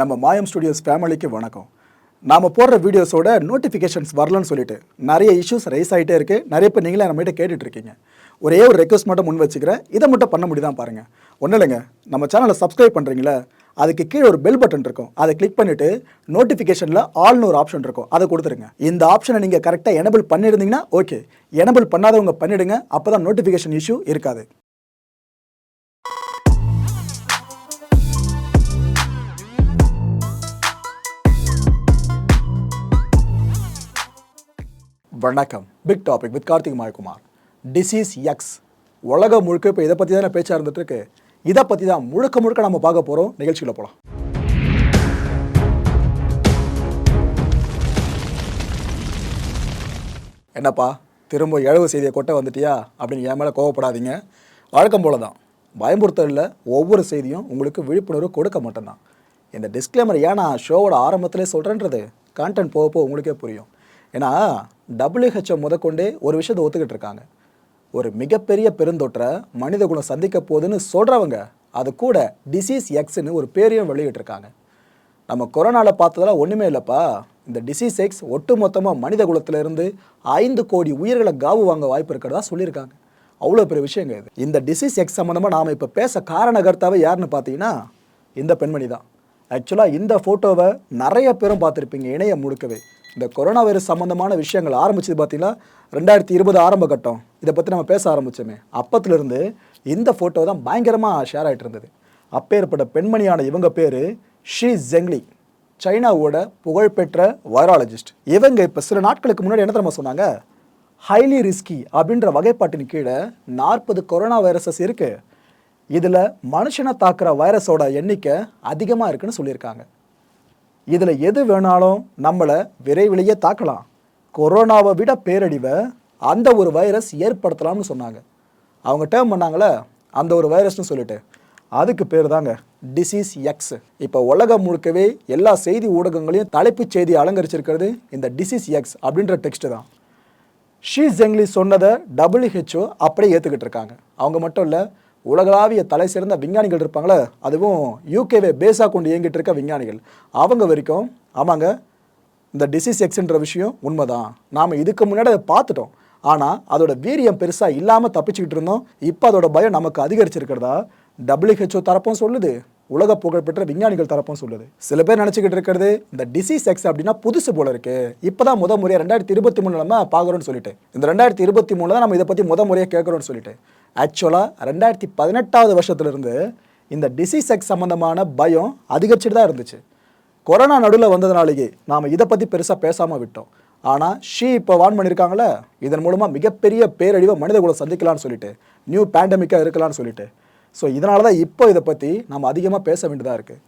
நம்ம மாயம் ஸ்டுடியோஸ் ஃபேமிலிக்கு வணக்கம். நாம் போடுற வீடியோஸோட நோட்டிஃபிகேஷன்ஸ் வரலன்னு சொல்லிட்டு நிறைய இஷ்யூஸ் ரைஸ் ஆகிட்டே இருக்குது நிறைய பேர் நீங்களே நம்மகிட்ட கேட்டுட்ருக்கீங்க. ஒரே ஒரு ரெக்வஸ்ட் மட்டும் முன் வச்சுக்கிறேன். இதை மட்டும் பண்ண முடியுதான் பாருங்கள் ஒன்றும் இல்லைங்க. நம்ம சேனலை சப்ஸ்கிரைப் பண்ணுறீங்களா அதுக்கு கீழே ஒரு பெல் பட்டன் இருக்கும். அதை கிளிக் பண்ணிவிட்டு நோட்டிஃபிகேஷனில் ஆல்னு ஒரு ஆப்ஷன் இருக்கும். அதை கொடுத்துருங்க. இந்த ஆப்ஷனை நீங்கள் கரெக்டாக எனபிள் பண்ணியிருந்தீங்கன்னா ஓகே எனபிள் பண்ணாதவங்க பண்ணிவிடுங்க அப்போ தான் நோட்டிஃபிகேஷன் இஷ்யூ இருக்காது. வணக்கம். Big topic with Karthik Mayakumar. Disease X உலகம் முழுக்க இப்போ இதை பற்றி தான் பேச்சாக இருந்துட்டு இதை பற்றி தான் முழுக்க முழுக்க நம்ம பார்க்க போகிறோம் நிகழ்ச்சியில் போகலாம் என்னப்பா திரும்ப இழவு செய்தியை கொட்ட வந்துட்டியா? அப்படின்னு என் மேலே கோவப்படாதீங்க. வழக்கம் போல தான் பயமுறுத்தலில் ஒவ்வொரு செய்தியும் உங்களுக்கு விழிப்புணர்வு கொடுக்க மட்டும்தான். இந்த டிஸ்க்ளைமர் ஏன் நான் ஷோவோட ஆரம்பத்திலே சொல்கிறேன்றது கான்டென்ட் போக போக உங்களுக்கே புரியும். ஏன்னா டபிள்யூஹெச்ஓ முதற்கொண்டே ஒரு விஷயத்தை ஒத்துக்கிட்டு இருக்காங்க. ஒரு மிகப்பெரிய பெருந்தொற்றை மனித குலம் சந்திக்க போகுதுன்னு சொல்கிறவங்க அது கூட டிசீஸ் எக்ஸ்னு ஒரு பேரையும் வெளியிட்டிருக்காங்க நம்ம கொரோனாவில் பார்த்ததெல்லாம் ஒன்றுமே இல்லைப்பா. இந்த டிசீஸ் எக்ஸ் ஒட்டு மொத்தமாக மனித குலத்திலிருந்து ஐந்து கோடி உயிர்களை காவு வாங்க வாய்ப்பு இருக்கிறதா சொல்லியிருக்காங்க. அவ்வளோ பெரிய விஷயங்க இது. இந்த டிசீஸ் எக்ஸ் சம்மந்தமாக நாம் இப்போ பேச காரணகர்த்தாவே யாருன்னு பார்த்தீங்கன்னா இந்த பெண்மணி தான். ஆக்சுவலாக இந்த ஃபோட்டோவை நிறைய பேரும் பார்த்துருப்பீங்க இணையம் முழுக்கவே. இந்த கொரோனா வைரஸ் சம்மந்தமான விஷயங்கள் ஆரம்பிச்சது பார்த்தீங்கன்னா ரெண்டாயிரத்தி இருபது ஆரம்ப கட்டம். இதை பற்றி நம்ம பேச ஆரம்பித்தோமே அப்பத்துலேருந்து இந்த ஃபோட்டோ தான் பயங்கரமாக ஷேர் ஆகிட்டு இருந்தது. அப்பேற்பட்ட பெண்மணியான இவங்க பேர் ஷி ஜெங்லி சைனாவோட புகழ்பெற்ற வைராலஜிஸ்ட் இவங்க இப்போ சில நாட்களுக்கு முன்னாடி என்ன தெரியுமா சொன்னாங்க? ஹைலி ரிஸ்கி அப்படின்ற வகைப்பாட்டின் கீழே நாற்பது கொரோனா வைரஸஸ் இருக்கு. இதில் மனுஷனை தாக்குற வைரஸோட எண்ணிக்கை அதிகமாக இருக்குன்னு சொல்லியிருக்காங்க. இதில் எது வேணாலும் நம்மளை விரைவிலேயே தாக்கலாம். கொரோனாவை விட பேரடிவை அந்த ஒரு வைரஸ் ஏற்படுத்தலாம்னு சொன்னாங்க. அவங்க டேர்ம் பண்ணாங்களே அந்த ஒரு வைரஸ்னு சொல்லிட்டு. அதுக்கு பேர் தாங்க டிசீஸ் எக்ஸ் இப்போ உலகம் முழுக்கவே எல்லா செய்தி ஊடகங்களையும் தலைப்புச் செய்தி அலங்கரிச்சிருக்கிறது இந்த டிசீஸ் எக்ஸ் அப்படின்ற டெக்ஸ்ட் தான். ஷீ ஜெங்லி சொன்னதை டபிள்யூஹெச்ஓ அப்படியே ஏற்றுக்கிட்டு இருக்காங்க. அவங்க மட்டும் இல்லை உலகளாவிய தலை சிறந்த விஞ்ஞானிகள் இருப்பாங்களே அதுவும் யூகேவை பேஸாக கொண்டு இயங்கிட்டு இருக்க விஞ்ஞானிகள். அவங்க வரைக்கும் ஆமாங்க இந்த டிசீஸ் எக்ஸ்ன்ற விஷயம் உண்மைதான். நாம் இதுக்கு முன்னாடி அதை பார்த்துட்டோம். ஆனால் அதோட வீரியம் பெருசாக இல்லாமல் தப்பிச்சுக்கிட்டு இருந்தோம். இப்போ அதோட பயம் நமக்கு அதிகரிச்சிருக்கிறதா? டபிள்யூஹெச்ஓ தரப்பும் சொல்லுது. உலக புகழ்பெற்ற விஞ்ஞானிகள் தரப்பும் சொல்லுது. சில பேர் நினச்சிக்கிட்டு இருக்கிறது இந்த டிசீஸ் எக்ஸ் அப்படின்னா புதுசு போல இருக்கு. இப்போதான் முத முறையாக ரெண்டாயிரத்தி இருபத்தி மூணு நம்ம பார்க்குறோம்னு சொல்லிட்டு. இந்த ரெண்டாயிரத்தி இருபத்தி மூணில் தான் நம்ம இதை பற்றி முத முறையாக கேட்குறோம்னு சொல்லிட்டு. ஆக்சுவலாக ரெண்டாயிரத்தி பதினெட்டாவது வருஷத்துலேருந்து இந்த டிசீஸ் எக்ஸ் சம்மந்தமான பயம் அதிகரிச்சுட்டு தான் இருந்துச்சு. கொரோனா நடுவில் வந்ததுனாலேயே நாம் இதை பற்றி பெருசாக பேசாமல் விட்டோம். ஆனால் ஷீ இப்போ வான் பண்ணியிருக்காங்களே இதன் மூலமாக மிகப்பெரிய பேரழிவை மனித குலம் சந்திக்கலாம்னு சொல்லிட்டு நியூ பேண்டமிக்காக இருக்கலாம்னு சொல்லிட்டு. ஸோ இதனால தான் இப்போ இதை பற்றி நம்ம அதிகமாக பேச வேண்டியதாக இருக்குது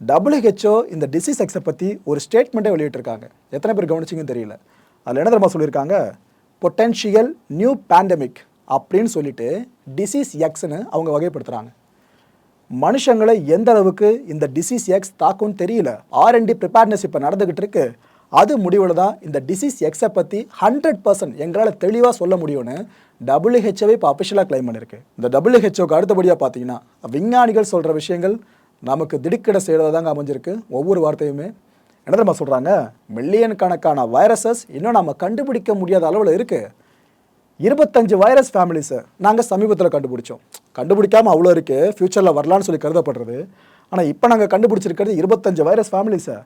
டபிள்யூஹெச்ஓ இந்த டிசீஸ் எக்ஸை பற்றி ஒரு ஸ்டேட்மெண்ட்டே வெளியிட்டிருக்காங்க. எத்தனை பேர் கவனிச்சிங்கன்னு தெரியல. அதில் என்ன தெரியுமா சொல்லியிருக்காங்க? பொட்டென்ஷியல் நியூ பேண்டமிக் அப்படின்னு சொல்லிட்டு டிசீஸ் எக்ஸ்னு அவங்க வகைப்படுத்துகிறாங்க மனுஷங்களை எந்த அளவுக்கு இந்த டிசீஸ் எக்ஸ் தாக்கும்னு தெரியல. ஆர்என்டி ப்ரிப்பேர்னஸ் இப்போ நடந்துக்கிட்டு இருக்குது அது முடிவில் தான் இந்த டிசீஸ் எக்ஸை பற்றி ஹண்ட்ரட் பர்சன்ட் எங்களால் தெளிவாக சொல்ல முடியும்னு டபிள்யூஹெச்ஓவே இப்போ அஃபிஷியலாக கிளைம் பண்ணியிருக்கு இந்த டபிள்யூஹெச்ஓக்கு அடுத்தபடியாக பார்த்தீங்கன்னா விஞ்ஞானிகள் சொல்கிற விஷயங்கள் நமக்கு திடுக்கிட செய்கிறதா தாங்க அமைஞ்சிருக்கு. ஒவ்வொரு வார்த்தையுமே என்ன நம்ம சொல்கிறாங்க மில்லியன் கணக்கான வைரஸஸ் இன்னும் நம்ம கண்டுபிடிக்க முடியாத அளவில் இருக்குது இருபத்தஞ்சு வைரஸ் ஃபேமிலிஸை நாங்கள் சமீபத்தில் கண்டுபிடிச்சோம். கண்டுபிடிக்காமல் அவ்வளோ இருக்குது ஃப்யூச்சரில் வரலான்னு சொல்லி கருதப்படுறது. ஆனால் இப்போ நாங்கள் கண்டுபிடிச்சிருக்கிறது இருபத்தஞ்சு வைரஸ் ஃபேமிலிஸை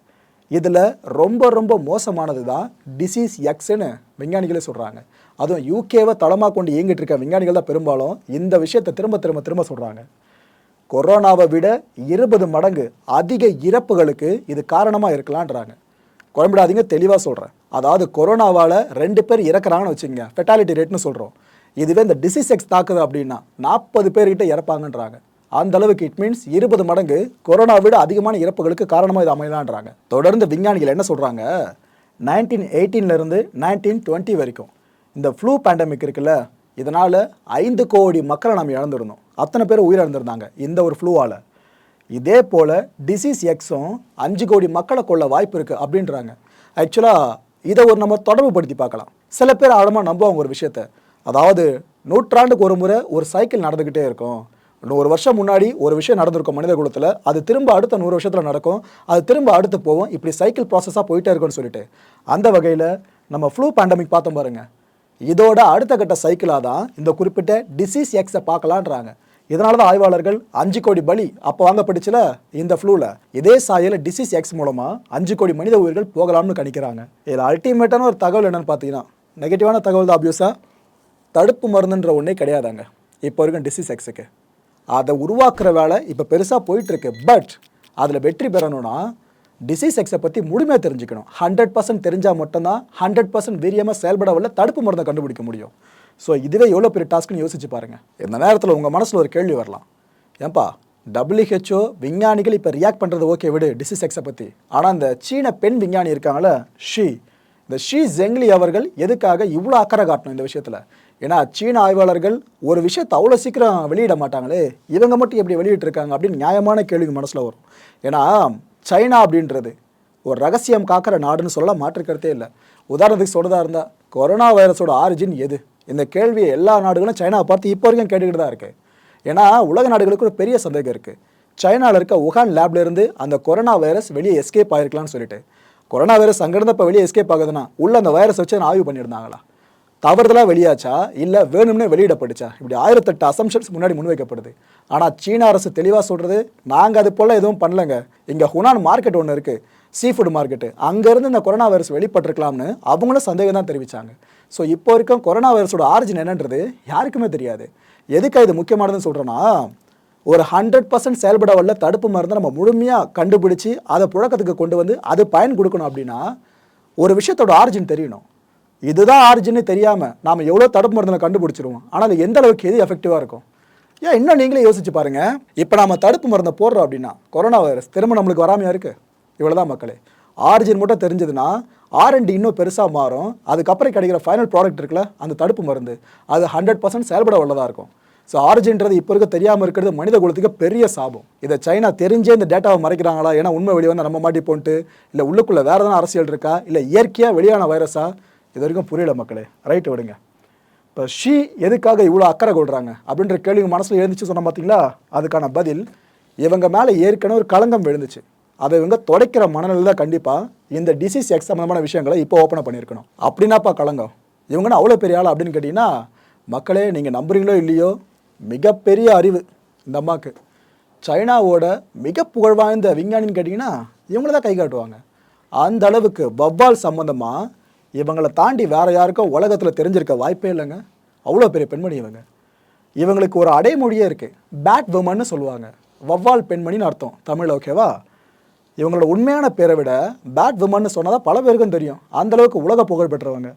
இதில் ரொம்ப ரொம்ப மோசமானது தான் டிசீஸ் எக்ஸ்னு விஞ்ஞானிகளே சொல்கிறாங்க அதுவும் யூகேவை தளமாக கொண்டு இயங்கிட்டு இருக்க விஞ்ஞானிகள் தான் பெரும்பாலும் இந்த விஷயத்தை திரும்ப திரும்ப திரும்ப சொல்கிறாங்க கொரோனாவை விட இருபது மடங்கு அதிக இறப்புகளுக்கு இது காரணமாக இருக்கலான்றாங்க. குழம்பிடாதீங்க தெளிவாக சொல்கிறேன் அதாவது கொரோனாவால் ரெண்டு பேர் இறக்குறாங்கன்னு வச்சுங்க ஃபெட்டாலிட்டி ரேட்னு சொல்கிறோம் இதுவே இந்த டிசீஸ் எக்ஸ் தாக்குது அப்படின்னா நாற்பது பேர்கிட்ட இறப்பாங்கன்றாங்க. அந்த அளவுக்கு இட் மீன்ஸ் இருபது மடங்கு கொரோனா விட அதிகமான இறப்புகளுக்கு காரணமாக இது அமையலான்றாங்க. தொடர்ந்து விஞ்ஞானிகள் என்ன சொல்கிறாங்க நைன்டீன் எயிட்டீன்லேருந்து நைன்டீன் டுவெண்ட்டி வரைக்கும் இந்த ஃப்ளூ பேண்டமிக் இருக்குல்ல இதனால் ஐந்து கோடி மக்களை நம்ம இழந்திருந்தோம். அத்தனை பேர் உயிரிழந்திருந்தாங்க இந்த ஒரு ஃப்ளூவால் இதே போல் டிசீஸ் எக்ஸும் அஞ்சு கோடி மக்களை கொள்ள வாய்ப்பு இருக்குது அப்படின்றாங்க. ஆக்சுவலாக இதை ஒரு நம்ம தொடர்பு படுத்தி பார்க்கலாம். சில பேர் ஆழமாக நம்புவாங்க ஒரு விஷயத்த. அதாவது நூற்றாண்டுக்கு ஒரு முறை ஒரு சைக்கிள் நடந்துக்கிட்டே இருக்கும். நூறு வருஷம் முன்னாடி ஒரு விஷயம் நடந்திருக்கும் மனித குலத்தில் அது திரும்ப அடுத்த நூறு வருஷத்தில் நடக்கும் அது திரும்ப அடுத்து போகும் இப்படி சைக்கிள் ப்ராசஸாக போயிட்டே இருக்கும்னு சொல்லிட்டு. அந்த வகையில் நம்ம ஃப்ளூ பேண்டமிக் பார்த்தோம் பாருங்கள் இதோட அடுத்த கட்ட சைக்கிளாக தான் இந்த குறிப்பிட்ட டிசீஸ் எக்ஸை பார்க்கலான்றாங்க. இதனால தான் ஆய்வாளர்கள் அஞ்சு கோடி பலி அப்போ வாங்கப்பட்டுச்சுல இந்த ஃப்ளூவில் இதே சாயல டிசீஸ் எக்ஸ் மூலமாக அஞ்சு கோடி மனித உயிர்கள் போகலாம்னு கணிக்கிறாங்க. இதில் அல்டிமேட்டான ஒரு தகவல் என்னென்னு பார்த்தீங்கன்னா நெகட்டிவான தகவல் தான் அபியூஸாக தடுப்பு மருந்துன்ற ஒன்றே கிடையாதாங்க. இப்போ இருக்கும் டிசீஸ் எக்ஸுக்கு அதை உருவாக்குற வேலை இப்போ பெருசாக போயிட்டுருக்கு. பட் அதில் வெற்றி பெறணும்னா டிசீஸ் எக்ஸை பற்றி முழுமையாக தெரிஞ்சுக்கணும். ஹண்ட்ரட் பர்சன்ட் தெரிஞ்சால் மட்டும்தான் ஹண்ட்ரட் பர்சன்ட் வீரியமாக செயல்பட உள்ள தடுப்பு மருந்தை கண்டுபிடிக்க முடியும். ஸோ இதுவே எவ்வளோ பெரிய டாஸ்க்னு யோசிச்சு பாருங்கள் இந்த நேரத்தில் உங்கள் மனசில் ஒரு கேள்வி வரலாம். ஏன்பா டபிள்யூஹெச்ஓ விஞ்ஞானிகள் இப்போ ரியாக்ட் பண்ணுறது ஓகே விடு டிசீஸ் எக்ஸை பற்றி ஆனால் இந்த சீன பெண் விஞ்ஞானி இருக்காங்களே ஷி இந்த ஷி ஜெங்லி அவர்கள் எதுக்காக இவ்வளோ அக்கறை காட்டணும் இந்த விஷயத்தில்? ஏன்னா சீன ஆய்வாளர்கள் ஒரு விஷயத்தை அவ்வளோ சீக்கிரம் வெளியிட மாட்டாங்களே. இவங்க மட்டும் எப்படி வெளியிட்டிருக்காங்க அப்படின்னு நியாயமான கேள்வி மனசில் வரும். ஏன்னா சைனா அப்படின்றது ஒரு ரகசியம் காக்கிற நாடுன்னு சொல்ல மாற்றுக்கிறதே இல்லை. உதாரணத்துக்கு சொல்கிறதா இருந்தால் கொரோனா வைரஸோட ஆரிஜின் எது? இந்த கேள்வியை எல்லா நாடுகளும் சைனாவை பார்த்து இப்போ வரைக்கும் கேட்டுக்கிட்டு தான் இருக்குது ஏன்னா உலக நாடுகளுக்கு ஒரு பெரிய சந்தேகம் இருக்குது சைனாவில் இருக்க உகான் லேப்ல இருந்து அந்த கொரோனா வைரஸ் வெளியே எஸ்கேப் ஆகிருக்கலாம்னு சொல்லிட்டு. கொரோனா வைரஸ் அங்கேருந்து இப்போ வெளியே எஸ்கேப் ஆகுதுன்னா உள்ளே அந்த வைரஸ் வச்சு ஆய்வு பண்ணியிருந்தாங்களா? தவறுதலாக வெளியாச்சா? இல்லை வேணும்னே வெளியிடப்பட்டுச்சா இப்படி ஆயிரத்தெட்டு அசம்ஷன்ஸ் முன்னாடி முன்வைக்கப்படுது. ஆனால் சீன அரசு தெளிவாக சொல்கிறது நாங்கள் அது போல் எதுவும் பண்ணலங்க. இங்கே ஹுனான் மார்க்கெட் ஒன்று இருக்குது சீ ஃபுட் மார்க்கெட்டு அங்கேருந்து இந்த கொரோனா வைரஸ் வெளிப்பட்டிருக்கலாம்னு அவங்களும் சந்தேகம் தான் தெரிவித்தாங்க ஸோ இப்போ வரைக்கும் கொரோனா வைரஸோட ஆரிஜின் என்னன்றது யாருக்குமே தெரியாது. எதுக்கு இது முக்கியமானதுன்னு சொல்கிறேன்னா ஒரு ஹண்ட்ரட் பர்சன்ட் செயல்பட வல்ல தடுப்பு மருந்தை நம்ம முழுமையாக கண்டுபிடிச்சி அதை புழக்கத்துக்கு கொண்டு வந்து அது பயன் கொடுக்கணும் அப்படின்னா ஒரு விஷயத்தோட ஆரிஜின் தெரியணும். இதுதான் ஆரிஜின்னு தெரியாமல் நாம் எவ்வளோ தடுப்பு மருந்தில் கண்டுபிடிச்சிருவோம். ஆனால் அது எந்த அளவுக்கு எது எஃபெக்டிவாக இருக்கும்? ஏன் இன்னும் நீங்களே யோசிச்சு பாருங்க. இப்போ நாம் தடுப்பு மருந்தை போடுறோம் அப்படின்னா கொரோனா வைரஸ் திரும்ப நம்மளுக்கு வராமையாக இருக்குது இவ்வளோதான் மக்களே. ஆரிஜின் மட்டும் தெரிஞ்சதுன்னா ஆர்என்டி இன்னும் பெருசாக மாறும். அதுக்கப்புறம் கிடைக்கிற ஃபைனல் ப்ராடக்ட் இருக்குல்ல அந்த தடுப்பு மருந்து. அது ஹண்ட்ரட் பர்சன்ட் செயல்பட உள்ளதாக இருக்கும். ஸோ ஆரிஜின்றது இப்போ இருக்க தெரியாமல் இருக்கிறது மனித குலத்துக்கு பெரிய சாபம். இதை சைனா தெரிஞ்சே இந்த டேட்டாவை மறைக்கிறாங்களா? ஏன்னா உண்மை வெளியே வந்து நம்ம மாட்டி போன்ட்டு இல்லை உள்ளுக்குள்ளே வேறு எதனா அரசியல் இருக்கா? இல்லை இயற்கையாக வெளியான வைரஸா இது வரைக்கும் புரியல மக்களே. ரைட்டு விடுங்க. இப்போ ஷீ எதுக்காக இவ்வளோ அக்கறை கொள்கிறாங்க அப்படின்ற கேள்வி மனசில் எழுந்துச்சு சொன்ன பார்த்தீங்களா அதுக்கான பதில் இவங்க மேலே ஏற்கனவே ஒரு களங்கம் விழுந்துச்சு. அதை இவங்க துடைக்கிற மனநிலை தான் கண்டிப்பாக இந்த டிசீஸ் எக்ஸ் சம்மந்தமான விஷயங்களை இப்போ ஓப்பனாக பண்ணியிருக்கணும். அப்படின்னாப்பா களங்கம்? இவங்கன்னா அவ்வளோ பெரிய ஆள் அப்படின்னு கேட்டிங்கன்னா மக்களே நீங்கள் நம்புறீங்களோ இல்லையோ மிகப்பெரிய அறிவு இந்த அம்மாவுக்கு சைனாவோட மிக புகழ்வாய்ந்த விஞ்ஞானின்னு கேட்டிங்கன்னா இவங்கள தான் கை காட்டுவாங்க. அந்த அளவுக்கு வவ்வால் சம்மந்தமாக இவங்களை தாண்டி வேற யாருக்கும் உலகத்தில் தெரிஞ்சிருக்க வாய்ப்பே இல்லைங்க. அவ்வளோ பெரிய பெண்மணி இவங்க. இவங்களுக்கு ஒரு அடைமொழியே இருக்குது பேட் விமன்னு சொல்லுவாங்க. வவ்வால் பெண்மணின்னு அர்த்தம். தமிழ் ஓகேவா இவங்களோட உண்மையான பேரை விட பேட் விமன்னு தான் பல பேருக்கும் தெரியும். அந்தளவுக்கு உலக புகழ் பெற்றவங்க.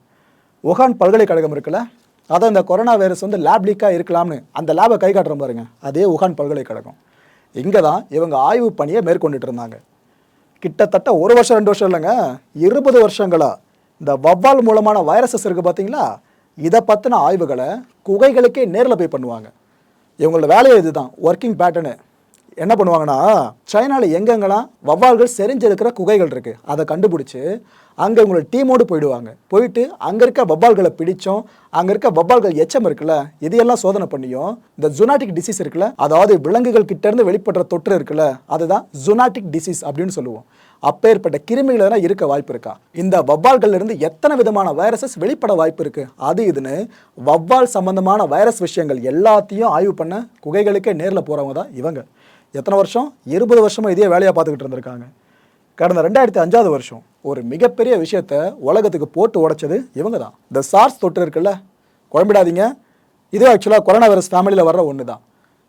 உகான் பல்கலைக்கழகம் இருக்குல்ல? அதை இந்த கொரோனா வைரஸ் வந்து லேப் லீக்காக இருக்கலாம்னு அந்த லேபை கை காட்டுறோம் பாருங்க. அதே உகான் பல்கலைக்கழகம். இங்கே தான் இவங்க ஆய்வு பணியை மேற்கொண்டுட்டு இருந்தாங்க. கிட்டத்தட்ட ஒரு வருஷம் ரெண்டு வருஷம் இல்லைங்க. இருபது வருஷங்களா? இந்த வவ்வால் மூலமான வைரஸஸ் இருக்குது பார்த்தீங்களா? இதை பற்றின ஆய்வுகளை குகைகளுக்கே நேரில் போய் பண்ணுவாங்க. இவங்களோட வேலையை இதுதான். ஒர்க்கிங் பேட்டர்னு என்ன பண்ணுவாங்கன்னா சைனாவில் எங்கெங்கெல்லாம் வவ்வால்கள் செறிஞ்சிருக்கிற குகைகள் இருக்குது அதை கண்டுபிடிச்சி அங்கே இவங்களோட டீமோடு போயிடுவாங்க. போயிட்டு அங்கே இருக்க வவ்வால்களை பிடிச்சோம் அங்கே இருக்க வவ்வால்கள் எச்சம் இருக்குல்ல இதையெல்லாம் சோதனை பண்ணியும் இந்த ஜுனாட்டிக் டிசீஸ் இருக்குல்ல அதாவது விலங்குகள் கிட்டேருந்து வெளிப்படுற தொற்று இருக்குல்ல அதுதான் ஜுனாட்டிக் டிசீஸ் அப்படின்னு சொல்லுவோம். அப்பேற்பட்ட கிருமிகள் எதனா இருக்க வாய்ப்பு இருக்கா? இந்த வவ்வால்கள்ல இருந்து எத்தனை விதமான வைரஸஸ் வெளிப்பட வாய்ப்பு இருக்கு? அது இதுன்னு வவ்வால் சம்பந்தமான வைரஸ் விஷயங்கள் எல்லாத்தையும் ஆய்வு பண்ண குகைகளுக்கே நேரில் போகிறவங்க தான் இவங்க. எத்தனை வருஷம்? இருபது வருஷமாக இதே வேலையாக பார்த்துக்கிட்டு இருந்திருக்காங்க. கடந்த ரெண்டாயிரத்தி அஞ்சாவது வருஷம் ஒரு மிகப்பெரிய விஷயத்த உலகத்துக்கு போட்டு உடைச்சது இவங்க தான். இந்த சார்ஸ் தொற்று இருக்குல்ல? குழம்பிடாதீங்க. இது ஆக்சுவலாக கொரோனா வைரஸ் ஃபேமிலியில் வர்ற ஒன்று தான்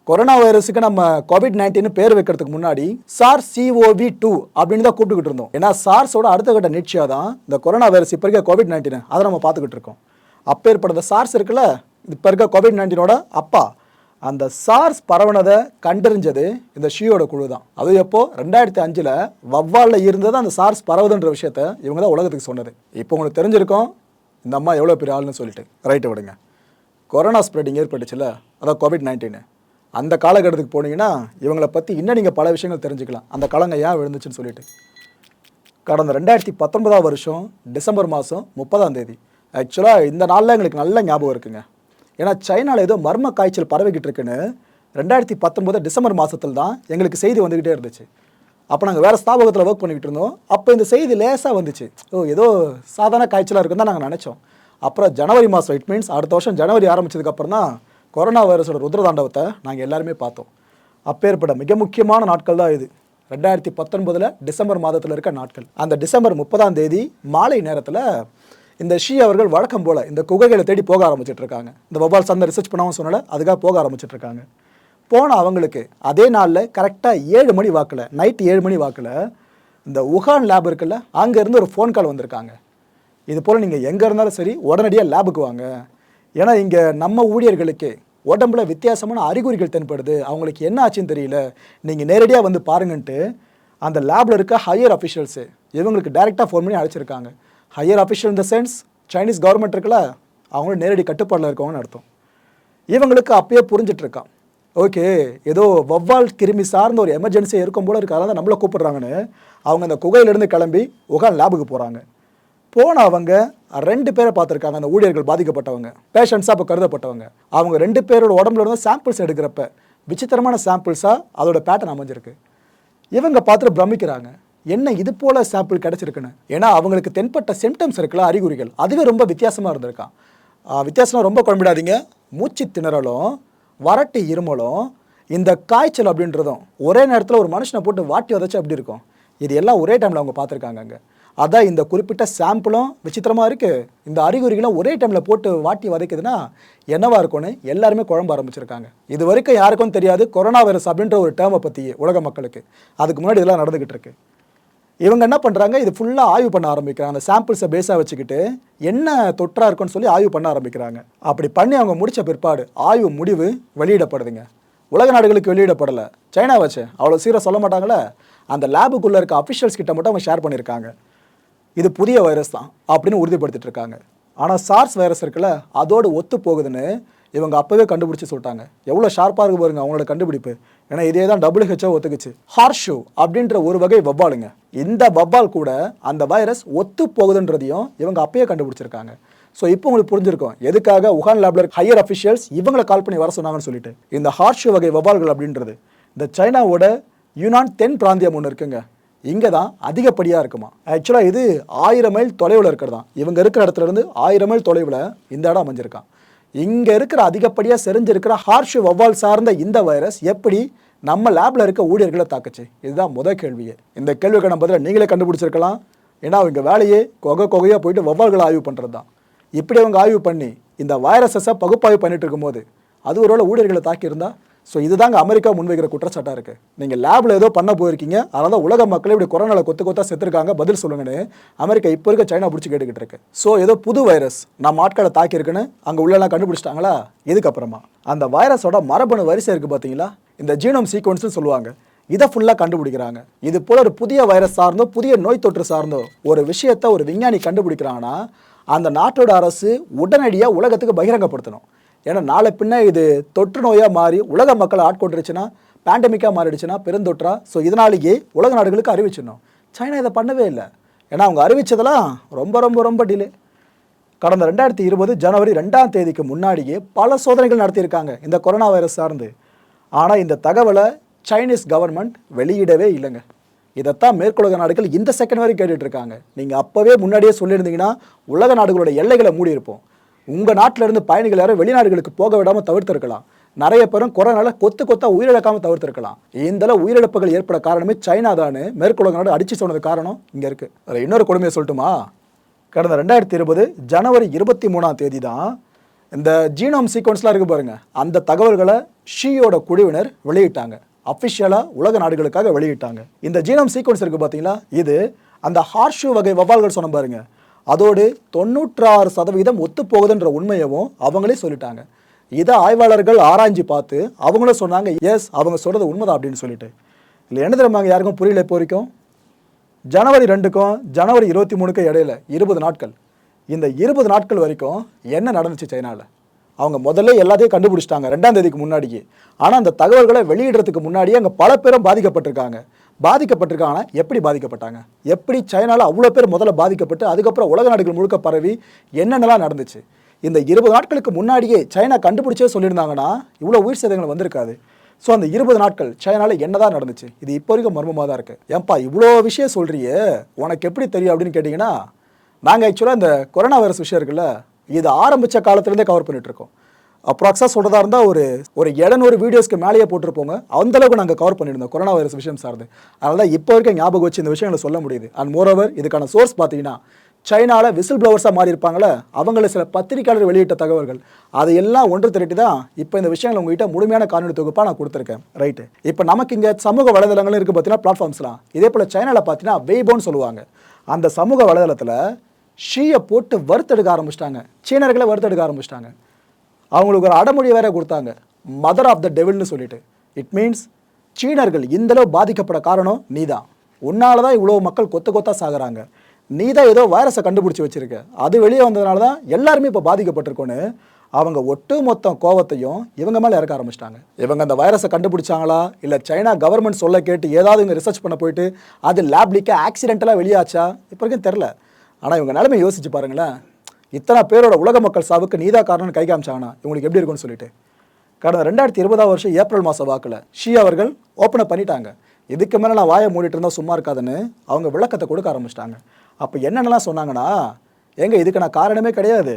கொரோனா வைரஸுக்கு நம்ம கோவிட் நைன்டீன் பேர் வைக்கிறதுக்கு முன்னாடி சார் சிஓவி டூ அப்படின்னு தான் கூப்பிட்டுக்கிட்டு இருந்தோம். ஏன்னா சார்ஸோட அடுத்த கட்ட நீட்சியாக தான் இந்த கொரோனா வைரஸ் இப்போ இருக்க கோவிட் நைன்டீன் அதை நம்ம பார்த்துக்கிட்டு இருக்கோம். அப்போ ஏற்படுத்த சார்ஸ் இருக்குல்ல இப்போ இருக்க கோவிட் நைன்டீனோட அப்பா. அந்த சார்ஸ் பரவனதை கண்டறிஞ்சது இந்த ஷியோட குழு தான். அது எப்போ? ரெண்டாயிரத்தி அஞ்சில் வவ்வாலில் இருந்தது அந்த சார்ஸ் பரவுதுன்ற விஷயத்த இவங்க தான் உலகத்துக்கு சொன்னது. இப்போ உங்களுக்கு தெரிஞ்சிருக்கோம் இந்த அம்மா எவ்வளோ பெரிய ஆளுன்னு சொல்லிட்டு. ரைட்டு விடுங்க. கொரோனா ஸ்ப்ரெடிங் ஏற்பட்டுச்சுல அதான் கோவிட் நைன்டீனு அந்த காலகட்டத்துக்கு போனீங்கன்னா இவங்களை பற்றி இன்னும் நீங்கள் பல விஷயங்கள் தெரிஞ்சுக்கலாம். அந்த கலங்க ஏன் விழுந்துச்சுன்னு சொல்லிட்டு. கடந்த ரெண்டாயிரத்தி பத்தொன்பதாம் வருஷம் டிசம்பர் மாதம் முப்பதாம் தேதி. ஆக்சுவலாக இந்த நாளில் எங்களுக்கு நல்ல ஞாபகம் இருக்குங்க. ஏன்னா சைனாவில் ஏதோ மர்ம காய்ச்சல் பரவிக்கிட்டு இருக்குன்னு ரெண்டாயிரத்தி பத்தொம்போது டிசம்பர் மாதத்தில் தான் எங்களுக்கு செய்தி வந்துக்கிட்டே இருந்துச்சு. அப்போ நாங்கள் வேறு ஸ்தாபகத்தில் ஒர்க் பண்ணிக்கிட்டு இருந்தோம். அப்போ இந்த செய்தி லேசாக வந்துச்சு. ஓ ஏதோ சாதாரண காய்ச்சலாக இருக்குன்னு தான் நாங்கள் நினச்சோம். அப்புறம் ஜனவரி மாதம் இட் மீன்ஸ் அடுத்த வருஷம் ஜனவரி ஆரம்பிச்சதுக்கப்புறம் தான் கொரோனா வைரஸோட ருத்ரதாண்டவத்தை நாங்கள் எல்லாருமே பார்த்தோம். அப்பேற்பட்ட மிக முக்கியமான நாட்கள் தான் இது. ரெண்டாயிரத்தி பத்தொன்பதில் டிசம்பர் மாதத்தில் இருக்க நாட்கள். அந்த டிசம்பர் முப்பதாம் தேதி மாலை நேரத்தில் இந்த ஷி அவர்கள் வழக்கம் போல் இந்த குகைகளை தேடி போக ஆரம்பிச்சிட்டு இருக்காங்க. இந்த வபால் சந்தை ரிசர்ச் பண்ணவும் சொன்னால அதுக்காக போக ஆரம்பிச்சிட்டு இருக்காங்க. போன அவங்களுக்கு அதே நாளில் கரெக்டாக ஏழு மணி வாக்கில் நைட்டு ஏழு மணி வாக்கில் இந்த உகான் லேப் இருக்குல்ல அங்கேருந்து ஒரு ஃபோன் கால் வந்திருக்காங்க. இது போல் நீங்கள் எங்கே இருந்தாலும் சரி உடனடியாக லேபுக்கு வாங்க. ஏன்னா இங்கே நம்ம ஊழியர்களுக்கு உடம்புல வித்தியாசமான அறிகுறிகள் தென்படுது. அவங்களுக்கு என்ன ஆச்சுன்னு தெரியல. நீங்கள் நேரடியாக வந்து பாருங்கன்ட்டு அந்த லேபில் இருக்க ஹையர் அஃபிஷியல்ஸு இவங்களுக்கு டைரெக்டாக ஃபோன் பண்ணி அழைச்சிருக்காங்க. ஹையர் அஃபிஷியல் இந்த சென்ஸ் சைனீஸ் கவர்மெண்ட் இருக்குல்ல அவங்களும் நேரடி கட்டுப்பாடில் இருக்கவங்கன்னு அர்த்தம். இவங்களுக்கு அப்பயே புரிஞ்சிட்ருக்கான் ஓகே ஏதோ வவ்வால் கிருமி சார்ந்த ஒரு எமர்ஜென்சி இருக்கும் போல இருக்காது நம்மளை கூப்பிடுறாங்கன்னு. அவங்க அந்த குகையிலேருந்து கிளம்பி உகான் லேபுக்கு போகிறாங்க போன அவங்க ரெண்டு பேரை பார்த்துருக்காங்க. அந்த ஊழியர்கள் பாதிக்கப்பட்டவங்க பேஷண்ட்ஸாக இப்போ கருதப்பட்டவங்க. அவங்க ரெண்டு பேரோட உடம்புல இருந்து சாம்பிள்ஸ் எடுக்கிறப்ப விசித்திரமான சாம்பிள்ஸாக அதோட பேட்டர்ன் அமைஞ்சிருக்கு. இவங்க பார்த்துட்டு பிரமிக்கிறாங்க. என்ன இது போல சாம்பிள் கிடச்சிருக்குன்னு? ஏன்னா அவங்களுக்கு தென்பட்ட சிம்டம்ஸ் இருக்குல்ல அறிகுறிகள். அதுவே ரொம்ப வித்தியாசமாக இருந்திருக்கான் வித்தியாசமாக ரொம்ப குழம்பிடாதீங்க. மூச்சு திணறலும் வறட்டு இருமலும் இந்த காய்ச்சல் அப்படின்றதும் ஒரே நேரத்தில் ஒரு மனுஷனை போட்டு வாட்டி உதச்சு அப்படி இருக்கும்? இது எல்லாம் ஒரே டைமில் அவங்க பார்த்துருக்காங்க அங்கே. அதான் இந்த குறிப்பிட்ட சாம்பிளும் விசித்திரமாக இருக்குது இந்த அறிகுறிகளும் ஒரே டைமில் போட்டு வாட்டி வதைக்குதுன்னா என்னவா இருக்கும்னு எல்லாருமே குழம்ப ஆரம்பிச்சிருக்காங்க. இது வரைக்கும் யாருக்கும் தெரியாது கொரோனா வைரஸ் அப்படின்ற ஒரு டேர்மை பற்றி உலக மக்களுக்கு. அதுக்கு முன்னாடி இதெல்லாம் நடந்துக்கிட்டு இருக்கு. இவங்க என்ன பண்ணுறாங்க இது ஃபுல்லாக ஆய்வு பண்ண ஆரம்பிக்கிறாங்க. அந்த சாம்பிள்ஸை பேஸாக வச்சுக்கிட்டு என்ன தொற்றாக இருக்குன்னு சொல்லி ஆய்வு பண்ண ஆரம்பிக்கிறாங்க. அப்படி பண்ணி அவங்க முடித்த பிற்பாடு ஆய்வு முடிவு வெளியிடப்படுதுங்க. உலக நாடுகளுக்கு வெளியிடப்படலை. சைனா வச்சு அவ்வளோ சீராக சொல்ல மாட்டாங்களே. அந்த லேபுக்குள்ளே இருக்க அஃபிஷியல்ஸ் கிட்ட மட்டும் அவங்க ஷேர் பண்ணியிருக்காங்க. இது புதிய வைரஸ் தான் அப்படின்னு உறுதிப்படுத்திட்டு இருக்காங்க ஆனால் சார்ஸ் வைரஸ் இருக்குல்ல அதோடு ஒத்து போகுதுன்னு இவங்க அப்போவே கண்டுபிடிச்சி சொல்லிட்டாங்க. எவ்வளோ ஷார்ப்பாக இருக்கு பாருங்க அவங்களோட கண்டுபிடிப்பு. ஏன்னா இதே தான் டபிள்யூஹெச்ஓ ஒத்துக்குச்சு. ஹார்ஷூ அப்படின்ற ஒரு வகை வவ்வாலுங்க இந்த வவ்வால் கூட அந்த வைரஸ் ஒத்து போகுதுன்றதையும் இவங்க அப்பயே கண்டுபிடிச்சிருக்காங்க. ஸோ இப்போ உங்களுக்கு புரிஞ்சிருக்கும். எதுக்காக உஹான் லேப்ல இருக்க ஹையர் அஃபிஷியல்ஸ் இவங்களை கால் பண்ணி வர சொன்னாங்கன்னு சொல்லிட்டு. இந்த ஹார்ஷூ வகை வவ்வால்கள் அப்படின்றது. இந்த சைனாவோட யுனான் தென் பிராந்தியம் ஒன்று இருக்குங்க. இங்கே தான் அதிகப்படியாக இருக்குமா. ஆக்சுவலாக இது ஆயிரம் மைல் தொலைவில் இருக்கிறதாம் இவங்க இருக்கிற இடத்துல இருந்து ஆயிரம் மைல் தொலைவில் இந்த இடம் அமைஞ்சிருக்கான். இங்கே இருக்கிற அதிகப்படியாக செறிஞ்சிருக்கிற ஹார்ஷு வவ்வால் சார்ந்த இந்த வைரஸ் எப்படி நம்ம லேபில் இருக்க ஊழியர்களை தாக்குச்சு? இதுதான் முத கேள்வியே. இந்த கேள்விக்கான பதில் நீங்களே கண்டுபிடிச்சிருக்கலாம். ஏன்னா அவங்க வேலையே கொகை கொகையாக போயிட்டு வவ்வால்களை ஆய்வு பண்ணுறது தான் இப்படி அவங்க ஆய்வு பண்ணி இந்த வைரஸஸை பகுப்பாய்வு பண்ணிட்டு இருக்கும்போது அது ஒருவேளை ஊழியர்களை தாக்கியிருந்தா? ஸோ இதுதாங்க அமெரிக்கா முன்வைக்கிற குற்றச்சாட்டாக இருக்குது நீங்கள் லேபில் ஏதோ பண்ண போயிருக்கீங்க அதனால் தான் உலக மக்களே இப்படி கொரோனாவில் கொத்து கொத்தா செத்துருக்காங்க பதில் சொல்லுங்கன்னு அமெரிக்கா இப்போ இருக்க சைனா பிடிச்சி கேட்டுக்கிட்டு இருக்கு. ஸோ ஏதோ புது வைரஸ் நம்ம ஆட்களை தாக்கியிருக்குன்னு அங்கே உள்ளெல்லாம் கண்டுபிடிச்சிட்டாங்களா? இதுக்கப்புறமா. அந்த வைரஸோட மரபணு வரிசை இருக்குது பார்த்தீங்களா இந்த ஜீனோம் சீக்வன்ஸ்னு சொல்லுவாங்க. இதை ஃபுல்லாக கண்டுபிடிக்கிறாங்க. இது போல ஒரு புதிய வைரஸ் சார்ந்தோ புதிய நோய் தொற்று சார்ந்தோ ஒரு விஷயத்தை ஒரு விஞ்ஞானி கண்டுபிடிக்கிறாங்கன்னா அந்த நாட்டோட அரசு உடனடியாக உலகத்துக்கு பகிரங்கப்படுத்தணும். ஏன்னா நாளை பின்ன இது தொற்று நோயாக மாறி உலக மக்களை ஆட்கொண்டுருச்சுன்னா பேண்டமிக்காக மாறிடுச்சுன்னா பெருந்தொற்றா. ஸோ இதனாலேயே உலக நாடுகளுக்கு அறிவிச்சிடணும். சைனா இதை பண்ணவே இல்லை. ஏன்னா அவங்க அறிவித்ததெல்லாம் ரொம்ப ரொம்ப ரொம்ப டிலே கடந்த ரெண்டாயிரத்தி இருபது ஜனவரி ரெண்டாம் தேதிக்கு முன்னாடியே பல சோதனைகள் நடத்தியிருக்காங்க இந்த கொரோனா வைரஸ் சார்ந்து. ஆனால் இந்த தகவலை சைனீஸ் கவர்மெண்ட் வெளியிடவே இல்லைங்க. இதைத்தான் மேற்குலக நாடுகள் இந்த செகண்ட் வரையும் கேட்டுட்ருக்காங்க நீங்கள் அப்போவே முன்னாடியே சொல்லியிருந்தீங்கன்னா உலக நாடுகளோட எல்லைகளை மூடி இருப்போம் உங்கள் நாட்டில் இருந்து பயணிகள் யாரும் வெளிநாடுகளுக்கு போக விடாமல் தவிர்த்திருக்கலாம். நிறைய பேரும் கொரோனால கொத்து கொத்தா உயிரிழக்காமல் தவிர்த்திருக்கலாம். இந்த உயிரிழப்புகள் ஏற்பட காரணமே சைனா தானே. மேற்குலக நாடு அடிச்சு சொன்னது காரணம் இங்கே இருக்கு. அதில் இன்னொரு கொடுமையை சொல்லட்டுமா? கடந்த ரெண்டாயிரத்தி இருபது ஜனவரி இருபத்தி மூணாம் தேதி தான் இந்த ஜீனோம் சீக்வன்ஸ்லாம் இருக்கு பாருங்க. அந்த தகவல்களை ஷீயோட குழுவினர் வெளியிட்டாங்க. அஃபிஷியலாக உலக நாடுகளுக்காக வெளியிட்டாங்க. இந்த ஜீனோம் சீக்வன்ஸ் இருக்கு பார்த்தீங்களா இது அந்த ஹார்ஷு வகை வவால்கள் சொன்ன பாருங்கள் அதோடு தொண்ணூற்றாறு சதவீதம் ஒத்துப்போகுதுன்ற உண்மையவும் அவங்களே சொல்லிட்டாங்க. இதை ஆய்வாளர்கள் ஆராய்ஞ்சு பார்த்து அவங்களும் சொன்னாங்க எஸ் அவங்க சொல்கிறது உண்மைதான் அப்படின்னு சொல்லிட்டு. இல்லை என்ன தெரியுமாங்க யாருக்கும் புரியல இப்போ வரைக்கும்? ஜனவரி ரெண்டுக்கும் ஜனவரி இருபத்தி மூணுக்கும் இடையில இருபது நாட்கள். இந்த இருபது நாட்கள் வரைக்கும் என்ன நடந்துச்சு சைனாவில் அவங்க முதல்ல எல்லாத்தையும் கண்டுபிடிச்சிட்டாங்க ரெண்டாம் தேதிக்கு முன்னாடியே. ஆனால் அந்த தகவல்களை வெளியிடுறதுக்கு முன்னாடியே அங்கே பல பேரும் பாதிக்கப்பட்டிருக்காங்க. பாதிக்கப்பட்டிருக்காங்க. எப்படி பாதிக்கப்பட்டாங்க? எப்படி சைனாவில் அவ்வளோ பேர் முதல்ல பாதிக்கப்பட்டு அதுக்கப்புறம் உலக நாடுகள் முழுக்க பரவி என்னென்னலாம் நடந்துச்சு? இந்த இருபது நாட்களுக்கு முன்னாடியே சைனா கண்டுபிடிச்சே சொல்லியிருந்தாங்கன்னா இவ்வளோ உயிர் சேதங்கள் வந்திருக்காது. ஸோ அந்த இருபது நாட்கள் சைனாவில் என்னதான் நடந்துச்சு? இது இப்போ வரைக்கும் மர்மமாக தான் இருக்குது ஏன்பா இவ்வளோ விஷயம் சொல்கிறியே உனக்கு எப்படி தெரியும் அப்படின்னு கேட்டிங்கன்னா நாங்கள் ஆக்சுவலாக இந்த கொரோனா வைரஸ் விஷயம் இருக்குல்ல இது ஆரம்பித்த காலத்துலேருந்தே கவர் பண்ணிட்டு இருக்கோம். அப்ராக்ஸாக சொல்கிறதா இருந்தால் ஒரு ஒரு இடநூறு வீடியோஸ்க்கு மேலேயே போட்டிருப்போங்க. அந்த அளவுக்கு நாங்கள் கவர் பண்ணியிருந்தோம் கொரோனா வைரஸ் விஷயம் சார்ந்து. அதனால தான் இப்போ வரைக்கும் ஞாபகம் வச்சு இந்த விஷயங்களை சொல்ல முடியுது. அண்ட் மோரோவர் இதுக்கான சோர்ஸ் பார்த்தீங்கன்னா சைனாவில் விசில் ப்ளவர்ஸாக மாறி இருப்பாங்களே அவங்கள சில பத்திரிகையாளர் வெளியிட்ட தகவல்கள். அதையெல்லாம் ஒன்று திரட்டி தான் இப்போ இந்த விஷயங்கள் உங்ககிட்ட முழுமையான காணொலி தொகுப்பாக நான் கொடுத்துருக்கேன். ரைட்டு இப்போ நமக்கு இங்கே சமூக வலைதளங்கள் இருக்குது பார்த்தீங்கன்னா பிளாட்ஃபார்ம்ஸ்லாம் இதே போல் சைனாவில் பார்த்தீங்கன்னா வெய்போன்னு சொல்லுவாங்க. அந்த சமூக வலைதளத்தில் ஷீயை போட்டு வறுத்தெடுக்க ஆரம்பிச்சிட்டாங்க. சீனர்களை வறுத்தெடுக்க ஆரம்பிச்சிட்டாங்க. அவங்களுக்கு ஒரு அடமொழி வேற கொடுத்தாங்க. மதர் ஆஃப் த டெவில்னு சொல்லிட்டு. இட் மீன்ஸ் சீனர்கள் இந்தளவு பாதிக்கப்பட காரணம் நீதான். உன்னால தான் இவ்வளோ மக்கள் கொத்து கொத்தா சாகுறாங்க. நீ தான் ஏதோ வைரஸை கண்டுபிடிச்சி வச்சுருக்க. அது வெளியே வந்ததுனால தான் எல்லாருமே இப்போ பாதிக்கப்பட்டிருக்கோன்னு அவங்க ஒட்டு மொத்த கோவத்தையும் இவங்க மேலே இறக்க ஆரம்பிச்சிட்டாங்க. இவங்க அந்த வைரஸை கண்டுபிடிச்சாங்களா? இல்லை சைனா கவர்மெண்ட் சொல்ல கேட்டு ஏதாவது இங்கே ரிசர்ச் பண்ண போயிட்டு அது லேப் லீக்க ஆக்சிடென்டலாக வெளியாச்சா? இப்போ வரைக்கும் தெரில ஆனால் இவங்க நிலமை யோசிச்சு பாருங்களேன். இத்தனை பேரோட உலக மக்கள் சாவுக்கு நீதா காரணம்னு கை காமிச்சாங்கன்னா இவங்களுக்கு எப்படி இருக்கும்னு சொல்லிட்டு. கடந்த ரெண்டாயிரத்தி இருபதாம் வருஷம் ஏப்ரல் மாத வாக்கில் ஷீ அவர்கள் ஓப்பனை பண்ணிட்டாங்க. இதுக்கு மேலே நான் வாயை மூடிட்டு இருந்தால் சும்மா இருக்காதுன்னு அவங்க விளக்கத்தை கொடுக்க ஆரம்பிச்சிட்டாங்க. அப்போ என்னென்னலாம் சொன்னாங்கன்னா எங்க இதுக்கு நான் காரணமே கிடையாது.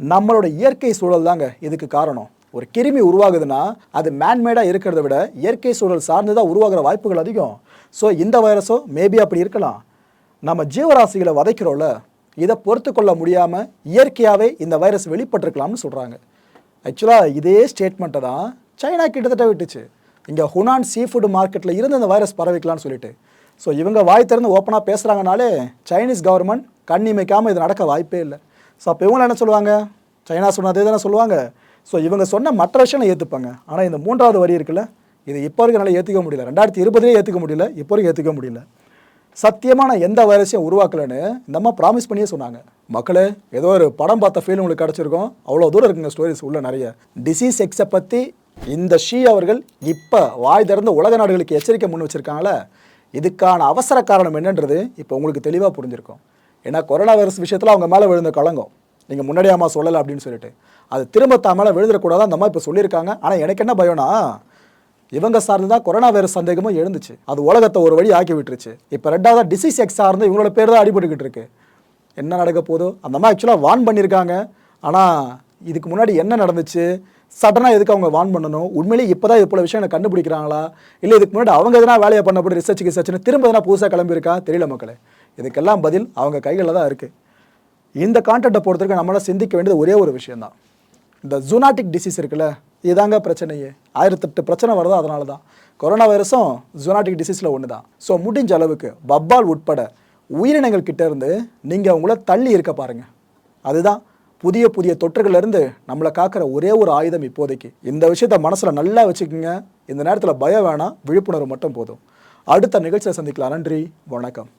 நம்மளோட இயற்கை சூழல் தாங்க இதுக்கு காரணம். ஒரு கிருமி உருவாகுதுன்னா அது மேன்மேடாக இருக்கிறத விட இயற்கை சூழல் சார்ந்து தான் உருவாகிற வாய்ப்புகள் அதிகம். ஸோ இந்த வைரஸோ மேபி அப்படி இருக்கலாம். நம்ம ஜீவராசிகளை வதைக்கிறோம்ல இதை பொறுத்து கொள்ள முடியாமல் இயற்கையாகவே இந்த வைரஸ் வெளிப்பட்டிருக்கலாம்னு சொல்கிறாங்க ஆக்சுவலாக இதே ஸ்டேட்மெண்ட்டை தான் சைனா கிட்டத்தட்ட விட்டுச்சு. இங்கே ஹுனான் சீ ஃபுட் மார்க்கெட்டில் இருந்து அந்த வைரஸ் பரவிக்கலாம்னு சொல்லிட்டு. ஸோ இவங்க வாய் திறந்து ஓப்பனாக பேசுகிறாங்கனாலே சைனீஸ் கவர்மெண்ட் கண்ணிமைக்காமல் இது நடக்க வாய்ப்பே இல்லை. ஸோ அப்போ இவங்க என்ன சொல்லுவாங்க? சைனா சொன்னதே தானே சொல்லுவாங்க? ஸோ இவங்க சொன்ன மற்ற விஷயம் ஏற்றுப்பாங்க ஆனால் இந்த மூன்றாவது வரி இருக்குல்ல இது இப்போ வரைக்கும் என்னால் ஏற்றுக்க முடியல. ரெண்டாயிரத்தி இருபதுலேயே ஏற்றுக்க முடியல இப்போ வரைக்கும் ஏற்றுக்க முடியல. சத்தியமான எந்த வைரஸையும் உருவாக்கலைன்னு இந்த அம்மா ப்ராமிஸ் பண்ணியே சொன்னாங்க. மக்களே ஏதோ ஒரு படம் பார்த்த ஃபீல் உங்களுக்கு கிடச்சிருக்கோம். அவ்வளோ தூரம் இருக்குங்க ஸ்டோரிஸ் உள்ள நிறைய. டிசீஸ் எக்ஸை பற்றி இந்த ஷீ அவர்கள் இப்போ வாய் திறந்து உலக நாடுகளுக்கு எச்சரிக்கை முன் வச்சுருக்காங்களே இதுக்கான அவசர காரணம் என்னன்றது இப்போ உங்களுக்கு தெளிவாக புரிஞ்சிருக்கும். ஏன்னா கொரோனா வைரஸ் விஷயத்தில் அவங்க மேலே விழுந்த களங்கம் நீங்கள் முன்னாடியாமா சொல்லலை அப்படின்னு சொல்லிட்டு. அது திரும்ப தான் மேலே விழுந்துடக்கூடாது அந்த மாதிரி இப்போ சொல்லியிருக்காங்க. ஆனால் எனக்கு என்ன பயம்னா இவங்க சார்ந்து தான் கொரோனா வைரஸ் சந்தேகமும் எழுந்துச்சு. அது உலகத்தை ஒரு வழி ஆக்கி விட்டுருச்சு. இப்போ ரெண்டாவது டிசீஸ் எக்ஸ் சார்ந்து இவங்களோட பேர் தான் அடிபட்டுக்கிட்டு இருக்கு. என்ன நடக்க போதோ அந்த மாதிரி ஆக்சுவலாக வான் பண்ணியிருக்காங்க ஆனால் இதுக்கு முன்னாடி என்ன நடந்துச்சு? சடனாக எதுக்கு அவங்க வான் பண்ணணும்? உண்மையிலேயே இப்போ தான் இது போல விஷயம் கண்டுபிடிக்கிறாங்களா? இல்லை இதுக்கு முன்னாடி அவங்க எதனா வேலையை பண்ணப்பட்டு ரிசர்ச் ரிசர்ச்னு திரும்ப எதனா புதுசாக கிளம்பியிருக்கா? தெரியல மக்களே. இதுக்கெல்லாம் பதில் அவங்க கைகளில் தான் இருக்குது இந்த கான்டெக்ட்டை பொறுத்தவரைக்கும் நம்மளால் சிந்திக்க வேண்டியது ஒரே ஒரு விஷயம்தான். இந்த ஜூனாட்டிக் டிசீஸ் இருக்குல்ல இதுதாங்க பிரச்சனையே. ஆயிரத்தெட்டு பிரச்சனை வருதோ? அதனால தான் கொரோனா வைரஸும் ஜூனாட்டிக் டிசீஸில் ஒன்று தான் ஸோ முடிஞ்ச அளவுக்கு பப்பால் உட்பட உயிரினங்கள் கிட்டேருந்து நீங்கள் அவங்கள தள்ளி இருக்க பாருங்கள் அதுதான் புதிய புதிய தொற்றுகள்லேருந்து நம்மளை காக்கிற ஒரே ஒரு ஆயுதம் இப்போதைக்கு. இந்த விஷயத்த மனசில் நல்லா வச்சுக்கோங்க. இந்த நேரத்தில் பயம் வேணாம். விழிப்புணர்வு மட்டும் போதும். அடுத்த நிகழ்ச்சியை சந்திக்கலாம். நன்றி. வணக்கம்.